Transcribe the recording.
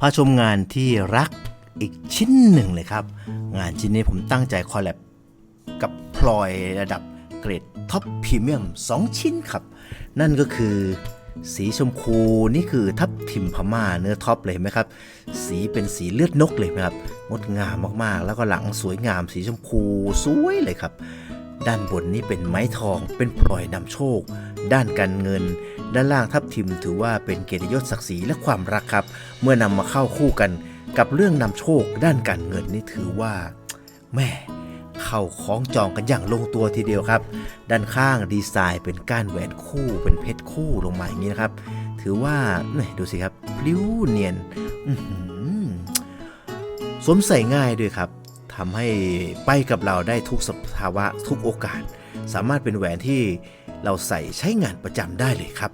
พาชมงานที่รักอีกชิ้นหนึ่งเลยครับ งานชิ้นนี้ผมตั้งใจคอลแลบกับพลอยระดับเกรดท็อปพรีเมียม2 ชิ้นครับ นั่นก็คือสีชมพูนี่คือทับทิมพม่าเนื้อท็อปเลยไหมครับ สีเป็นสีเลือดนกเลยนะครับงดงามมากๆ แล้วก็หลังสวยงามสีชมพูสวยเลยครับ ด้านบนนี้เป็นไม้ทองเป็นพลอยนำโชค ด้านการเงิน ด้านล่างทับทิมถือว่าเป็นเกียรติยศศักดิ์ศรีและความรักครับ เมื่อนำมาเข้าคู่กันกับเรื่องนำโชคด้านการเงินนี่ถือว่าแม่เข้าคล้องจองกันอย่างลงตัวทีเดียวครับ ด้านข้างดีไซน์เป็นก้านแหวนคู่เป็นเพชรคู่ลงมาอย่างนี้นะครับ ถือว่าแหม่ดูสิครับพลิ้วเนียนสวมใส่ง่ายด้วยครับทำให้ไปกับเราได้ทุกสภาวะทุกโอกาส สามารถเป็นแหวนที่ เราใส่ใช้งานประจำได้เลยครับ